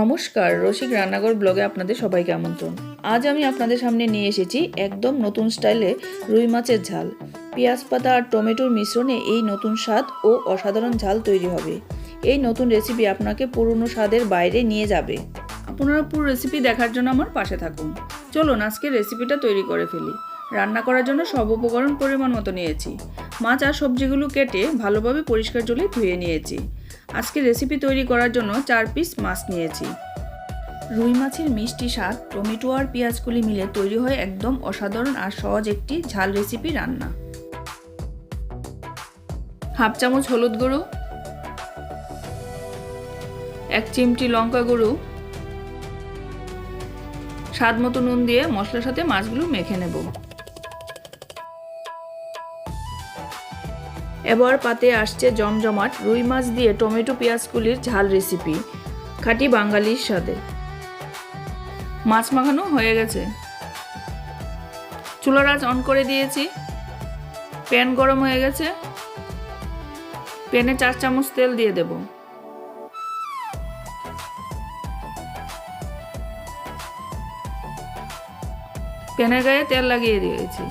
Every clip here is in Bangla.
নমস্কার, রসিক রান্নাঘর ব্লগে আপনাদের সবাইকে আমন্ত্রণ। আজ আমি আপনাদের সামনে নিয়ে এসেছি একদম নতুন স্টাইলে রুই মাছের ঝাল। পেঁয়াজ পাতা আর টমেটোর মিশ্রণে এই নতুন স্বাদ ও অসাধারণ ঝাল তৈরি হবে। এই নতুন রেসিপি আপনাকে পুরনো স্বাদের বাইরে নিয়ে যাবে। আপনারা পুরো রেসিপি দেখার জন্য আমার পাশে থাকুন। চলুন আজকে রেসিপিটা তৈরি করে ফেলি। রান্না করার জন্য সব উপকরণ পরিমাণ মতো নিয়েছি। মাছ আর সবজিগুলো কেটে ভালোভাবে পরিষ্কার জলে ধুয়ে নিয়েছি। আজকে রেসিপি তৈরি করার জন্য চার পিস মাছ নিয়েছি। রুই মাছের মিষ্টি স্বাদ, টমেটো আর পেঁয়াজগুলি মিলে তৈরি হয় একদম অসাধারণ আর সহজ একটি ঝাল রেসিপি রান্না। হাফ চামচ হলুদ গুঁড়ো, এক চিমটি লঙ্কা গুঁড়ো, স্বাদ মতো নুন দিয়ে মশলার সাথে মাছগুলো মেখে নেব। এবার পাতে আসছে জমজমাট, রুই মাছ দিয়ে টমেটো পেঁয়াজগুলির ঝাল রেসিপি, খাঁটি বাঙালির স্বাদে। মাছ মাখানো হয়ে গেছে। চুলার আঁচ অন করে দিয়েছি। প্যান গরম হয়ে গেছে। প্যানে চার চামচ তেল দিয়ে দেব। প্যানের গায়ে তেল লাগিয়ে দিয়েছি।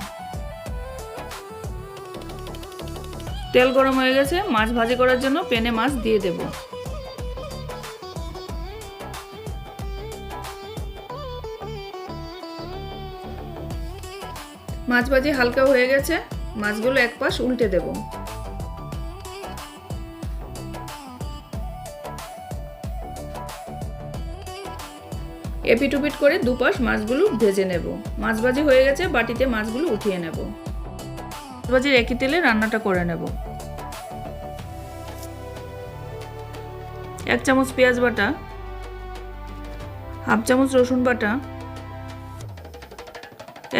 তেল গরম হয়ে গেছে, মাছ ভাজি করার জন্য পেনে মাছ দিয়ে দেব। মাছ ভাজি হালকা হয়ে গেছে, মাছগুলো এক পাশ উল্টে দেব। এপিটুপিট করে দুপাশ মাছগুলো ভেজে নেব। মাছ ভাজি হয়ে গেছে, বাটিতে মাছগুলো উঠিয়ে নেব। ভাজির একই তেলে রান্নাটা করে নেব। এক চামচ পেঁয়াজ বাটা, হাফ চামচ রসুন বাটা,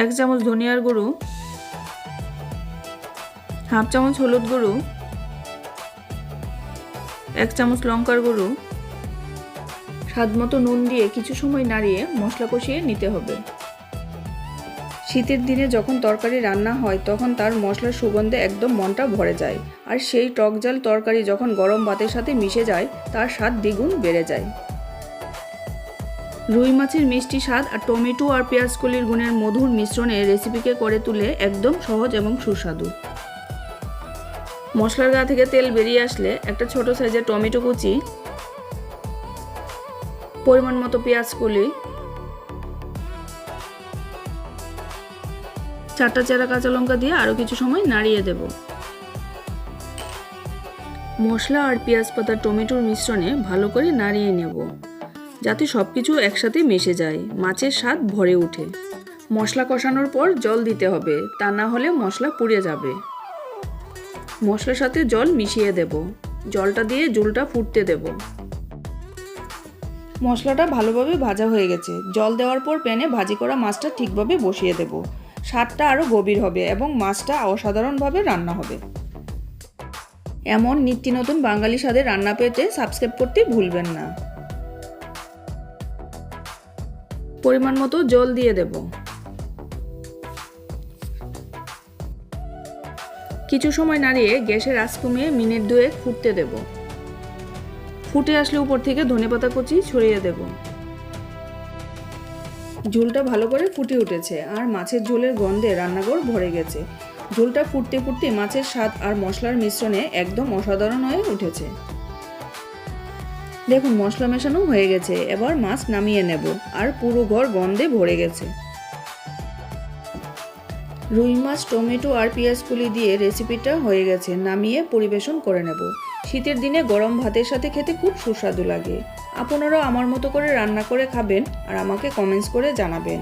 এক চামচ ধনিয়ার গুঁড়ো, হাফ চামচ হলুদ গুঁড়ো, এক চামচ লঙ্কার গুঁড়ো স্বাদ মতো নুন দিয়ে কিছু সময় নাড়িয়ে মশলা কষিয়ে নিতে হবে। শীতের দিনে যখন তরকারি রান্না হয়, তখন তার মশলার সুগন্ধে একদম মনটা ভরে যায়। আর সেই টক জাল তরকারি যখন গরম ভাতের সাথে মিশে যায়, তার স্বাদ দ্বিগুণ বেড়ে যায়। রুই মাছের মিষ্টি স্বাদ আর টমেটো আর পেঁয়াজকলির গুণের মধুর মিশ্রণে রেসিপিকে করে তুলে একদম সহজ এবং সুস্বাদু। মশলার গা থেকে তেল বেরিয়ে আসলে একটা ছোট সাইজের টমেটো কুচি, পরিমাণ মতো পেঁয়াজ কলি চারটা চেরা কাঁচা লঙ্কা দিয়ে আরও কিছু সময় নাড়িয়ে দেব। মশলা আর পেঁয়াজ পাতা টমেটোর মিশ্রণে ভালো করে নাড়িয়ে নেব, যাতে সব কিছু একসাথে মিশে যায়, মাছের স্বাদ ভরে ওঠে। মশলা কষানোর পর জল দিতে হবে, তা না হলে মশলা পুড়ে যাবে। মশলার সাথে জল মিশিয়ে দেব, জলটা দিয়ে জুলটা ফুটতে দেব। মশলাটা ভালোভাবে ভাজা হয়ে গেছে, জল দেওয়ার পর প্যানে ভাজি করা মাছটা ঠিকভাবে বসিয়ে দেব। স্বাদটা আরও গভীর হবে এবং মাছটা অসাধারণভাবে রান্না হবে। এমন নিত্য নতুন বাঙালি স্বাদের রান্না পেতে সাবস্ক্রাইব করতে ভুলবেন না। পরিমাণ মতো জল দিয়ে দেব। কিছু সময় নাড়িয়ে গ্যাসের আঁচ কমিয়ে মিনিট দুয়েক ফুটতে দেব। ফুটে আসলে উপর থেকে ধনেপাতা কুচি ছড়িয়ে দেব। ঝোলটা ভালো করে ফুটে উঠেছে আর মাছের ঝোলের গন্ধে রান্নাঘর ভরে গেছে। ঝোলটা ফুটতে ফুটতে মাছের স্বাদ আর মশলার মিশ্রণে একদম অসাধারণ হয়ে উঠেছে। দেখুন, মশলা মেশানো হয়ে গেছে। এবার মাছ নামিয়ে নেব আর পুরো ঘর গন্ধে ভরে গেছে। রুই মাছ, টমেটো আর পেঁয়াজকুলি দিয়ে রেসিপিটা হয়ে গেছে। নামিয়ে পরিবেশন করে নেব। শীতের দিনে গরম ভাতের সাথে খেতে খুব সুস্বাদু লাগে। আপনারাও আমার মতো করে রান্না করে খাবেন আর আমাকে কমেন্টস করে জানাবেন।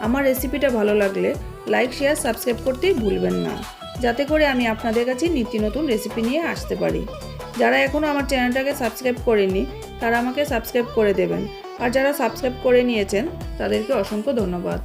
আমার রেসিপিটা ভালো লাগলে লাইক শেয়ার সাবস্ক্রাইব করতেই ভুলবেন না। যাতে করে আমি আপনাদের কাছে নিত্য নতুন রেসিপি নিয়ে আসতে পারি। যারা এখনও আমার চ্যানেলটাকে সাবস্ক্রাইব করেনি তারা আমাকে সাবস্ক্রাইব করে দেবেন। আর যারা সাবস্ক্রাইব করে নিয়েছেন, তাদেরকে অসংখ্য ধন্যবাদ।